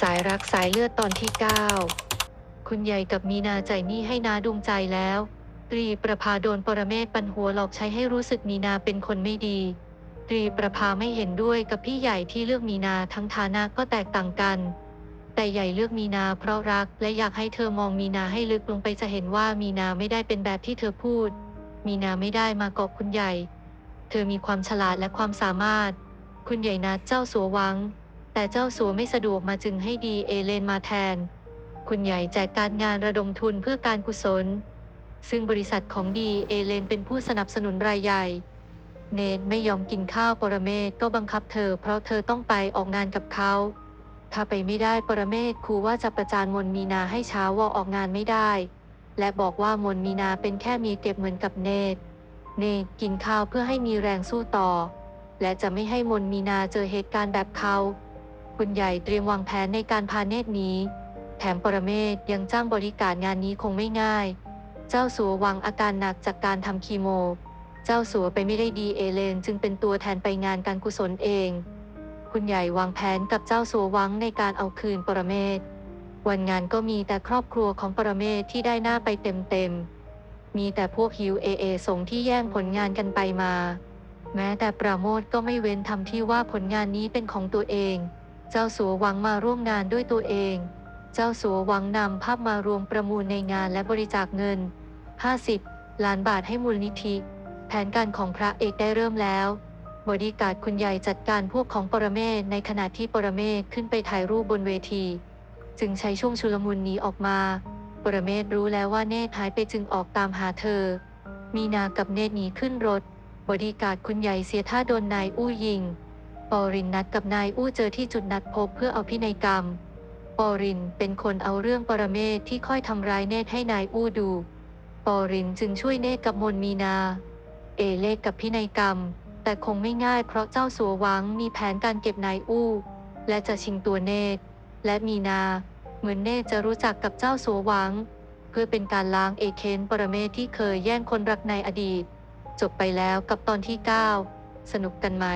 สายรักสายเลือดตอนที่ 9 คุณใหญ่กับมีนาใจหนี้ให้นาดวงใจแล้ว ตรีประภาโดนปรเมศปันหัวหลอกใช้ให้รู้สึกมีนาเป็นคนไม่ดี ตรีประภาไม่เห็นด้วยกับพี่ใหญ่ที่เลือกมีนาทั้งฐานะก็แตกต่างกัน แต่ใหญ่เลือกมีนาเพราะรักและอยากให้เธอมองมีนาให้ลึกลงไปจะเห็นว่ามีนาไม่ได้เป็นแบบที่เธอพูด มีนาไม่ได้มาเกาะคุณใหญ่ เธอมีความฉลาดและความสามารถ คุณใหญ่นัดเจ้าสัววัง แต่เจ้าสัวไม่สะดวกมาจึงให้ดีเอเลนมาแทน คุณใหญ่แจกการงานระดมทุนเพื่อการกุศล ซึ่งบริษัทของดีเอเลนเป็นผู้สนับสนุนรายใหญ่ เนนไม่ยอมกินข้าวปรเมศก็บังคับเธอ เพราะเธอต้องไปออกงานกับเขา ถ้าไปไม่ได้ปรเมศครูว่าจะประจานมนมีนาให้เช้าว่าออกงานไม่ได้ และบอกว่ามนมีนาเป็นแค่มีเก็บเหมือนกับเนตเนตกินข้าวเพื่อให้มีแรงสู้ต่อ และจะไม่ให้มนมีนาเจอเหตุการณ์แบบเขา คุณใหญ่เตรียมวางแผนในการพาเนตรนี้ แถมปรเมศยังจ้างบริการงานนี้คงไม่ง่าย เจ้าสัววังอาการหนักจากการทำคีโม เจ้าสัวไปไม่ได้ดีเอเลนจึงเป็นตัวแทนไปงานการกุศลเอง คุณใหญ่วางแผนกับเจ้าสัววังในการเอาคืนปรเมศวันงานก็มีแต่ครอบครัวของปรเมศที่ได้หน้าไปเต็มๆ มีแต่พวกฮิวเอเอสงที่แย่งผลงานกันไปมา แม้แต่ปราโมทก็ไม่เว้นทำที่ว่าผลงานนี้เป็นของตัวเอง เจ้าสัววังมาร่วมงานด้วยตัวเอง เจ้าสัววังนำภาพมารวมประมูลในงานและบริจาคเงิน 50 ล้านบาทให้มูลนิธิ แผนการของพระเอกได้เริ่มแล้วบริการ์ดคุณใหญ่จัดการพวกของปรเมศในขณะที่ปรเมศขึ้นไปถ่ายรูปบนเวที จึงใช้ช่วงชุลมุนนี้ออกมา ปรเมศรู้แล้วว่าเนตรหายไปจึงออกตามหาเธอ มีนากับเนตรหนีขึ้นรถบริการ์ดคุณใหญ่เสียท่าโดนนายอู้ยิง ปอรินนัดกับนายอู้เจอที่จุดนัดพบเพื่อเอาพินัยกรรม ปอรินเป็นคนเอาเรื่องปรเมศที่ค่อยทำร้ายเนตให้นายอู้ดู ปอรินจึงช่วยเนตกับมนมีนา เอเลกกับพินัยกรรม แต่คงไม่ง่ายเพราะเจ้าสัววังมีแผนการเก็บนายอู้ และจะชิงตัวเนตและมีนา เหมือนเนตจะรู้จักกับเจ้าสัววัง เพื่อเป็นการล้างเอเคนปรเมศที่เคยแย่งคนรักในอดีต จบไปแล้วกับตอนที่ 9 สนุกกันไหม